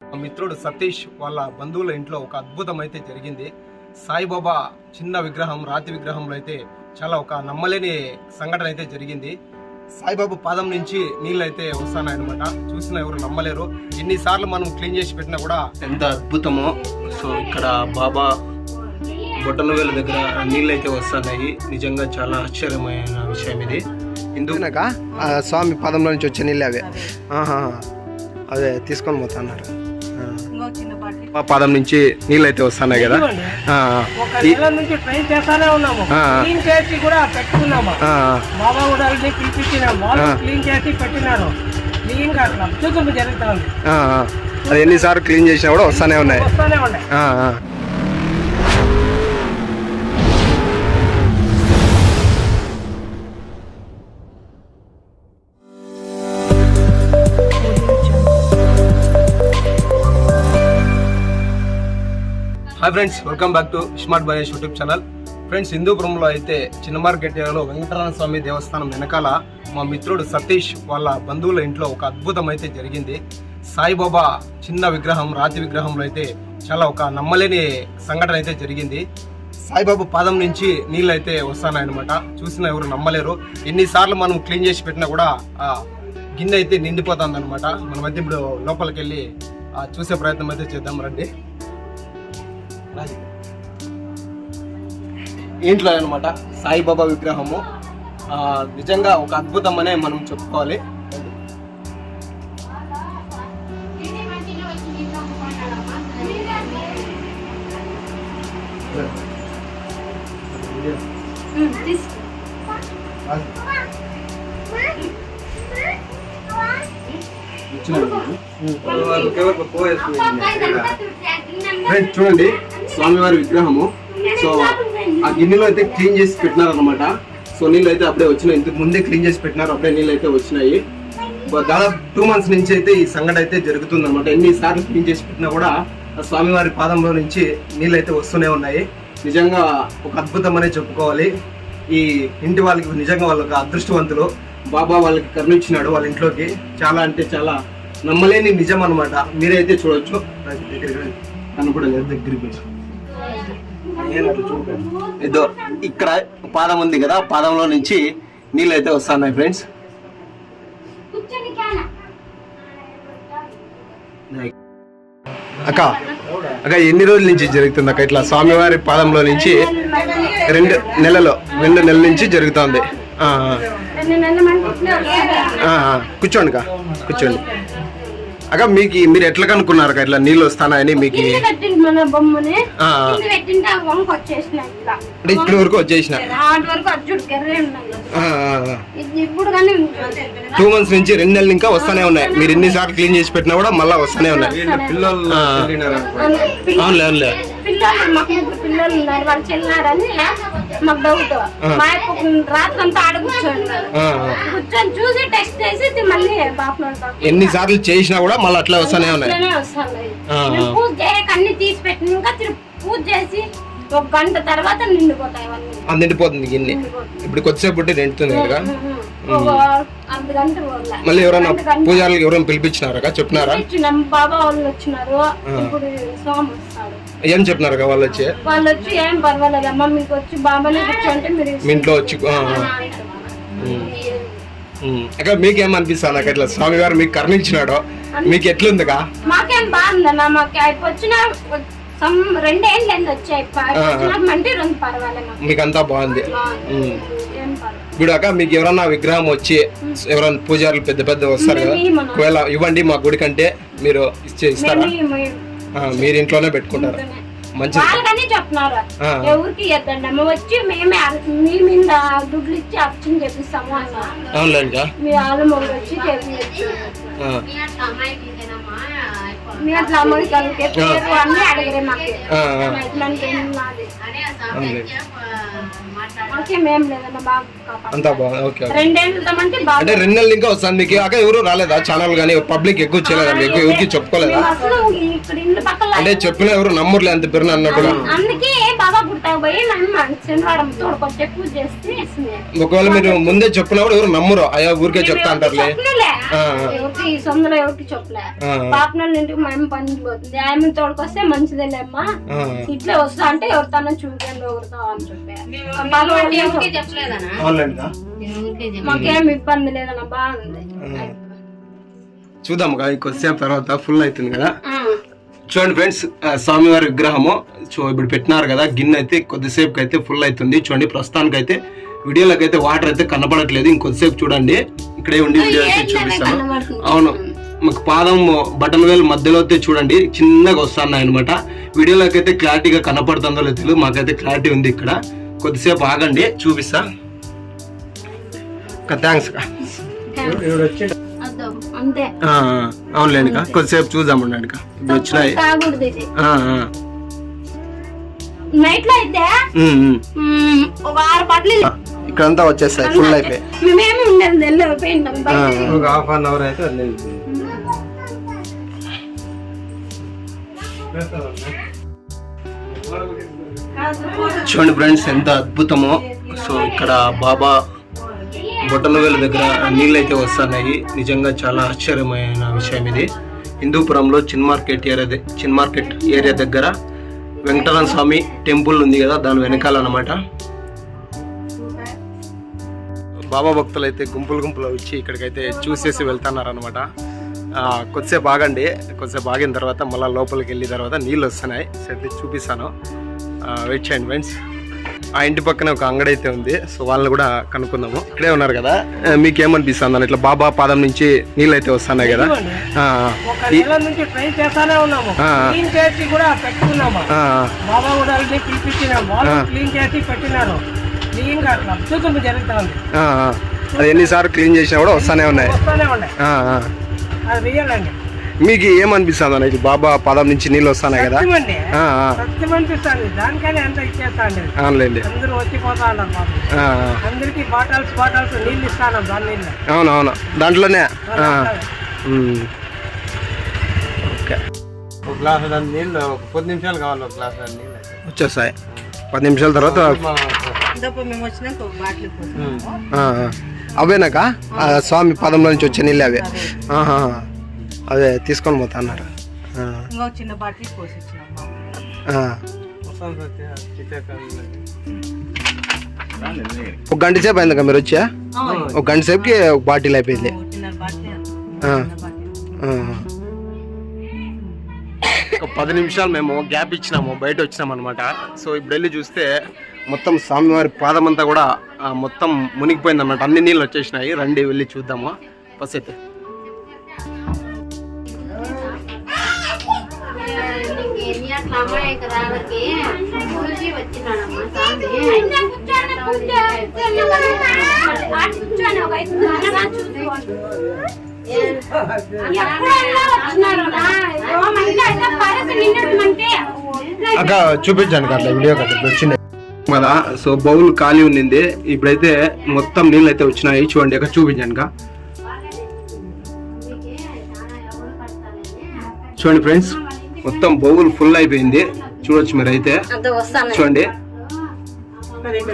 మా మిత్రుడు సతీష్ వాళ్ళ బంధువుల ఇంట్లో ఒక అద్భుతం అయితే జరిగింది. సాయిబాబా చిన్న విగ్రహం రాతి విగ్రహంలో అయితే చాలా ఒక నమ్మలేని సంఘటన అయితే జరిగింది. సాయిబాబా పాదం నుంచి నీళ్ళు అయితే వస్తున్నాయన్నమాట. చూసిన ఎవరు నమ్మలేరు. ఎన్నిసార్లు మనం క్లీన్ చేసి పెట్టినా కూడా ఎంత అద్భుతమో. సో ఇక్కడ బాబా బొట్టన వేల దగ్గర నీళ్ళు అయితే వస్తున్నాయి. నిజంగా చాలా ఆశ్చర్యమైన విషయం ఇది. ఎందుకనక స్వామి పాదంలో నుంచి వచ్చే నీళ్ళు అవే. ఆహా. అదే తీసుకొని పోతా అన్నారు పాదం నుంచి నీళ్ళు అయితే వస్తున్నాయి కదా. ఆ, ఒక నెల నుంచి ట్రై చేస్తానే ఉన్నాము. Hi friends welcome back to smart Banesh YouTube channel friends హిందూపురంలో అయితే చిన్న మార్కెట్ ఏరియాలో వెంకటరమణ స్వామి దేవస్థానం వెనకాల మా మిత్రుడు సతీష్ వాళ్ళ బంధువుల ఇంట్లో ఒక అద్భుతం అయితే జరిగింది. సాయిబాబా చిన్న విగ్రహం రాతి విగ్రహంలో అయితే చాలా ఒక నమ్మలేని సంఘటన అయితే జరిగింది. సాయిబాబా పాదం నుంచి నీళ్ళు అయితే వస్తానన్నమాట చూసిన ఎవరు నమ్మలేరు. ఎన్నిసార్లు మనం క్లీన్ చేసి పెట్టినా కూడా ఆ గిన్నె అయితే నిండిపోతుంది అనమాట మనం ఇప్పుడు లోపలికి వెళ్ళి చూసే ప్రయత్నం అయితే చేద్దాం రండి. ఇంట్లో అనమాట సాయిబాబా విగ్రహము ఆ, నిజంగా ఒక అద్భుతం అనే మనం చెప్పుకోవాలి చూడండి స్వామివారి విగ్రహము. సో ఆ గిన్నెలో అయితే క్లీన్ చేసి పెట్టినారు అనమాట సో నీళ్ళు అయితే అప్పుడే వచ్చినాయి. ఇంతకు ముందే క్లీన్ చేసి పెట్టినారు. అప్పుడే నీళ్ళు అయితే వచ్చినాయి. దాదాపు టూ మంత్స్ నుంచి అయితే ఈ సంఘటన అయితే జరుగుతుంది అనమాట ఎన్నిసార్లు క్లీన్ చేసి పెట్టినా కూడా ఆ స్వామివారి పాదంలో నుంచి నీళ్ళు అయితే వస్తూనే ఉన్నాయి. నిజంగా ఒక అద్భుతం అనే చెప్పుకోవాలి. ఈ ఇంటి వాళ్ళకి నిజంగా వాళ్ళకి అదృష్టవంతులు. బాబా వాళ్ళకి కరుణించినాడు వాళ్ళ ఇంట్లోకి. చాలా అంటే చాలా నమ్మలేని నిజం అనమాట మీరైతే చూడొచ్చు. దగ్గరికి కనపడలేదు దగ్గరికి ఇదో ఇక్కడ పాదం ఉంది కదా పాదంలో నుంచి నీళ్ళు అయితే వస్తున్నాయి ఫ్రెండ్స్ అక్క అక్క ఎన్ని రోజుల నుంచి జరుగుతుంది అక్క? ఇట్లా స్వామివారి పాదంలో నుంచి రెండు నెలలో రెండు నెలల నుంచి జరుగుతుంది. కూర్చోండి అక్క కూర్చోండి. అక్క మీకు మీరు ఎట్లా కనుక్కున్నారు ఇట్లా నీళ్ళు వస్తానాయని మీకు అంటే ఇప్పటి వరకు వచ్చేసిన? ఆటి వరకు అర్జుడు కర్రే ఉన్నాయి ఆ, ఇది ఇప్పుడు కానీ టూ మంత్స్ నుంచి రెండు నెలలు ఇంకా వస్తానే ఉన్నాయి. మీరు ఎన్నిసార్లు క్లీన్ చేసి పెట్టినా కూడా మళ్ళీ వస్తానే ఉన్నాయి. అవునులే అవునులే. పిల్లలు మాకు ముగ్గురు పిల్లలు ఉన్నారు. వాళ్ళు చెల్లినారని మాకు డౌట్ మా యొక్క రాత్రి అంతా ఆడ కూర్చోండి. కూర్చొని చూసి టెస్ట్ చేసి మళ్ళీ బాపులో ఎన్నిసార్లు చేసినా కూడా మళ్ళీ అట్లా వస్తానే ఉన్నాయి. పూజ చేయక అన్ని తీసి పెట్టిన. ఇంకా పూజ చేసి ఒక గంట తర్వాత నిండిపోతాయి అవన్నీ. నిండిపోతుంది గిన్నె. ఇప్పుడు కొద్దిసేపు ఉంటే నిండుతుంది కదా. మళ్ళీ ఎవరైనా పూజారులకు ఎవరైనా పిలిపించినారా? చెప్పినారా? బాబా వాళ్ళు వచ్చినారు. ఇప్పుడు స్వామి వస్తాడు ఏం చెప్పినారు వాళ్ళు వచ్చి వాళ్ళు వచ్చి ఏం పర్వాలేదు. అమ్మ మీకు వచ్చి బాబానే కూర్చోంటే మీరు మీ ఇంట్లో వచ్చి ఆ, ఆ. ఉమ్. అక్క మీకేమనిపిస్తుంది అక్క ఇట్లా స్వామివారు మీకు కరుణించినాడో? మీకు ఎట్లుందిగా? మాకేం బాగుందన్న మాకు వచ్చిన రెండేళ్ళు రెండు పర్వాలేదు మాకు మీకు బాగుంది. ఇప్పుడు అక్క మీకు ఎవరన్నా విగ్రహం వచ్చి ఎవరైనా పూజారులు పెద్ద పెద్ద వస్తారు కదా. ఒకవేళ ఇవ్వండి మా గుడి కంటే మీరు ఇచ్చే ఇస్తారా? మీరు ఇంట్లోనే పెట్టుకుంటారా? వాళ్ళకని చెప్తున్నారు. ఎవరికి ఇద్దండి అమ్మ వచ్చి మేమే మీ మీద దుడ్లు ఇచ్చి అర్చన చేపిస్తాము అన్న. అవునులేండి. మీ ఆలు మొగ్గు వచ్చి చేపించచ్చు అట్లా అమ్మకి పేరు అన్ని అడిగరే మాకు. బాగా కాపాడు అంతా బాగుంది ఓకే అంటే రెండు ఇంకా వస్తుంది మీకు. అక్క ఎవరు రాలేదా? ఛానల్ కానీ పబ్లిక్ ఎక్కువ చేయలేదా మీకు? ఎవరికి చెప్పుకోలేదా? అంటే చెప్పిన ఎవరు నమ్మర్లే అంత పేరున అన్నట్టుగా. ఒకవేళ మీరు ముందే చెప్పినప్పుడు ఎవరు నమ్మరు. అయ్యా ఊరికే చెప్తా అంటారులే. ఎవరికి ఈ సొంతలో ఎవరికి చెప్పలే. ఇంటికి మా అమ్మ పనికి పోతుంది ఆమె తోడుకొస్తే మంచిదేలే అమ్మా ఆ. ఇట్లా వస్తా అంటే ఎవరితోనో చూడండి ఎవరితో అని చెప్పా. మాకేం ఇబ్బంది లేదన్న బాగుంది. చూద్దాం కదా కొద్దిసేపు తర్వాత ఫుల్ అవుతుంది కదా. చూడండి ఫ్రెండ్స్ స్వామివారి విగ్రహము సో ఇప్పుడు పెట్టినారు కదా గిన్నె అయితే కొద్దిసేపు అయితే ఫుల్ అవుతుంది చూడండి ప్రస్తుతానికి అయితే వీడియోలోకి అయితే వాటర్ అయితే కనపడట్లేదు. ఇంకొద్దిసేపు చూడండి. ఇక్కడే ఉండి వీడియో అయితే చూపిస్తాను. అవును. మాకు పాదం బటన్ వేలు మధ్యలో అయితే చూడండి చిన్నగా వస్తున్నాయి అనమాట వీడియోలోకి అయితే క్లారిటీగా కనపడుతుందో లేదో తెలియదు మాకైతే క్లారిటీ ఉంది ఇక్కడ. కొద్దిసేపు ఆగండి చూపిస్తా. థ్యాంక్స్ అవునులేండి. కొద్దిసేపు చూద్దాం ఉండండి. ఇప్పుడు వచ్చినాయి. నైట్లో అయితే ఒక ఆరు ఇక్కడంతా వచ్చేస్తాయి ఫుల్ అయిపోయి మేమేమి ఉండదు ఒక హాఫ్ అన్ అవర్ అయితే చూడండి ఫ్రెండ్స్ ఎంత అద్భుతమో. సో ఇక్కడ బాబా బొట్టలవేల దగ్గర నీళ్ళు అయితే వస్తున్నాయి. నిజంగా చాలా ఆశ్చర్యమైన విషయం ఇది. హిందూపురంలో చిన్ మార్కెట్ ఏరియా చిన్ మార్కెట్ ఏరియా దగ్గర వెంకటరమణ స్వామి టెంపుల్ ఉంది కదా దాని వెనకాల అన్నమాట. బాబా భక్తులు అయితే గుంపులు గుంపులు వచ్చి ఇక్కడికైతే చూసేసి వెళ్తున్నారు అనమాట కొద్దిసేపు ఆగండి. కొద్దిసేపు ఆగిన తర్వాత మళ్ళీ లోపలికి వెళ్ళిన తర్వాత నీళ్ళు వస్తున్నాయి. సరే చూపిస్తాను. వెయిట్ చేయండి ఫ్రెండ్స్ ఆ ఇంటి పక్కన ఒక అంగడి అయితే ఉంది. సో వాళ్ళని కూడా కనుక్కుందాము. ఇక్కడే ఉన్నారు కదా. మీకేమనిపిస్తుంది? ఇట్లా బాబా పాదం నుంచి నీళ్ళు అయితే వస్తున్నాయి కదా. అది ఎన్నిసార్లు క్లీన్ చేసినా కూడా వస్తానే ఉన్నాయి. వస్తానే మీకు ఏమనిపిస్తుంది అన్న? ఇది బాబా పాదం నుంచి నీళ్ళు వస్తున్నాయి కదా. అవునులేండి. అవునవును. దాంట్లోనే. ఓకే. ఒక గ్లాస్ నీళ్ళు ఒక పది నిమిషాలు కావాలి ఒక గ్లాస్ నీళ్ళు వచ్చేస్తాయి. పది నిమిషాల తర్వాత మేము వచ్చినాక. అవేనాక? ఆ, స్వామి పదంలో నుంచి వచ్చే నీళ్ళు అవే. ఆహా. అదే తీసుకొని పోతా అన్నారు. చిన్న బాటిల్ పోసి ఒక గంట సేపు అయిందిగా మీరు వచ్చా? ఒక గంట సేపుకి ఒక బాటిల్ అయిపోయింది. చిన్న బాటిల్. ఆ. ఆ. ఒక పది నిమిషాలు మేము గ్యాప్ ఇచ్చినాము బయట వచ్చినాం అనమాట సో ఇప్పుడు వెళ్ళి చూస్తే మొత్తం స్వామివారి పాదం అంతా కూడా మొత్తం మునిగిపోయింది అన్నమాట అన్ని నీళ్ళు వచ్చేసినాయి. రండి వెళ్ళి చూద్దాము? బస్ అయితే కూర్చొని అక్క అట్లా వీడియో కట్ట వచ్చింది. కదా సో బౌల్ ఖాళీ ఉన్నింది. ఇప్పుడైతే మొత్తం నీళ్ళు అయితే వచ్చినాయి. చూడండి అక్కడ చూపించండి అక్క. చూడండి ఫ్రెండ్స్ మొత్తం బౌల్ ఫుల్ అయిపోయింది. చూడొచ్చు మీరు అయితే చూడండి.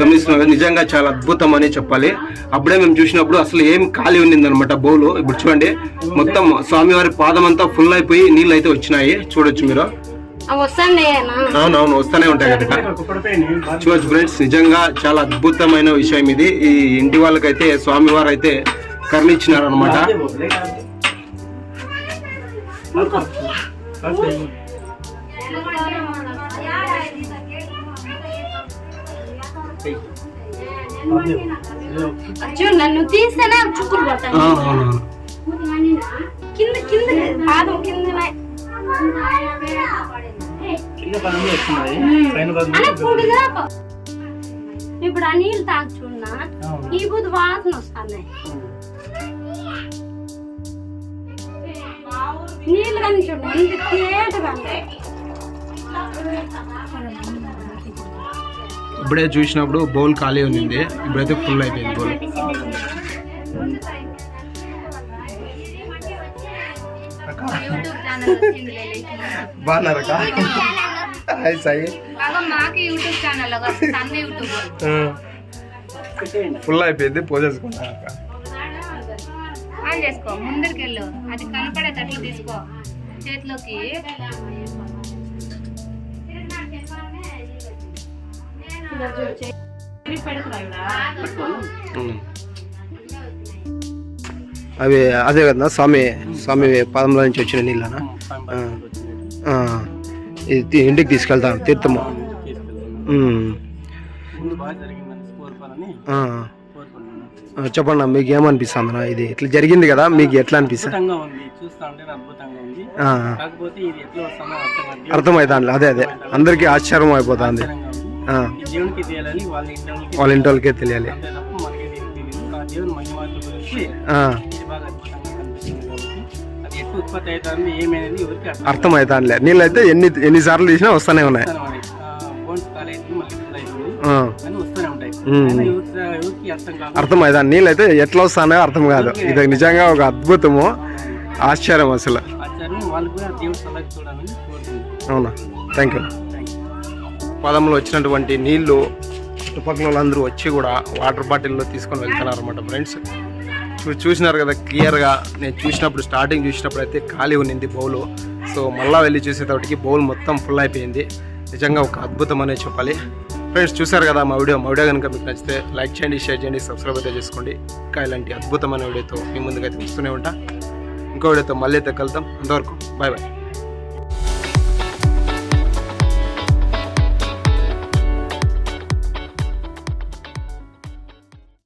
గమనిస్తున్నారు? కదా, నిజంగా చాలా అద్భుతం అని చెప్పాలి. అప్పుడే మేము చూసినప్పుడు అసలు ఏం ఖాళీ ఉన్నింది అనమాట బౌలు. ఇప్పుడు చూడండి మొత్తం స్వామివారి పాదం అంతా ఫుల్ అయిపోయి నీళ్ళు అయితే వచ్చినాయి. చూడొచ్చు మీరు. అవునవును వస్తూనే ఉంటాయి కదా చూడొచ్చు ఫ్రెండ్స్ నిజంగా చాలా అద్భుతమైన విషయం ఇది. ఈ ఇంటి వాళ్ళకైతే స్వామివారు అయితే కరుణించినారు అనమాట చూడు నన్ను తీస్తేనే చుక్కులు పడతాను అవునవును. కింద కింద ఇప్పుడు ఆ నీళ్ళు తాగి చూడనా? ఈ బుద్ధి వాసన వస్తున్నాయి నీళ్ళు కానీ చూడండి తేటగా. ఇప్పుడే చూసినప్పుడు బౌల్ ఖాళీ ఉన్నింది. ఇప్పుడైతే ఫుల్ అయిపోయింది బౌల్. బాగున్నారక్క? హాయ్ సాయి ఫుల్ అయిపోయింది పోసేసుకున్నా ఆన్ చేసుకో ముందరికి వెళ్ళు. అది కనపడేటట్లు తీసుకో. చేతిలోకి. అవి అదే కదా స్వామి స్వామి పాదంలో నుంచి వచ్చిన నీళ్ళనా? ఇంటికి తీసుకెళ్తాను తీర్థము. చెప్పండి మీకు ఏమనిపిస్తుంది ఇది? ఇట్లా జరిగింది కదా మీకు ఎట్లా అనిపిస్తుంది? అద్భుతంగా ఉంది చూస్తా ఉంటే అద్భుతంగా ఉంది. ఆ, కాకపోతే ఇది ఎట్లా వస్తుందో అర్థం కాదు. అర్థమవుతాండి అదే అదే. అందరికీ ఆశ్చర్యం అయిపోతుంది. వాళ్ళ ఇంటి వాళ్ళకే తెలియాలి. ఎట్లా ఉత్పత్తి అవుతుంది ఏమైనది ఎవరికి అర్థం నీళ్ళు అయితే ఎన్ని ఎన్నిసార్లు తీసినా వస్తూనే ఉన్నాయి. బోన్స్ కాలేజ్ మళ్ళీ ఫుల్ అవుతుంది ఆ, అని వస్తూనే ఉంటాయి. ఉమ్. అయినా ఎవరికి ఎవరికి అర్థం కాదు. అర్థమవుతాండి నీళ్ళు అయితే ఎట్లా వస్తానో అర్థం కాదు. ఇది నిజంగా ఒక అద్భుతము. ఆశ్చర్యం అసలు. అవునా? థ్యాంక్ యూ పొలంలో వచ్చినటువంటి నీళ్ళు చుట్టుపక్కల వాళ్ళందరూ వచ్చి కూడా వాటర్ బాటిల్లో తీసుకొని వెళ్తున్నారు అనమాట ఫ్రెండ్స్ చూ చూసినారు కదా క్లియర్గా. నేను చూసినప్పుడు స్టార్టింగ్ చూసినప్పుడు అయితే ఖాళీ ఉన్నింది బౌలు. సో మళ్ళీ వెళ్ళి చూసేటప్పటికి బౌల్ మొత్తం ఫుల్ అయిపోయింది. నిజంగా ఒక అద్భుతం అనే చెప్పాలి. ఫ్రెండ్స్ చూసారు కదా మా వీడియో? మా వీడియో కనుక మీకు నచ్చితే లైక్ చేయండి షేర్ చేయండి సబ్స్క్రైబ్ అయితే చేసుకోండి. ఇంకా ఇలాంటి అద్భుతమైన వీడియోతో మీ ముందుకైతే వస్తూనే ఉంటా. ఇంకో వీడియోతో మళ్ళీ అయితే కలుద్దాం. అంతవరకు బాయ్ బాయ్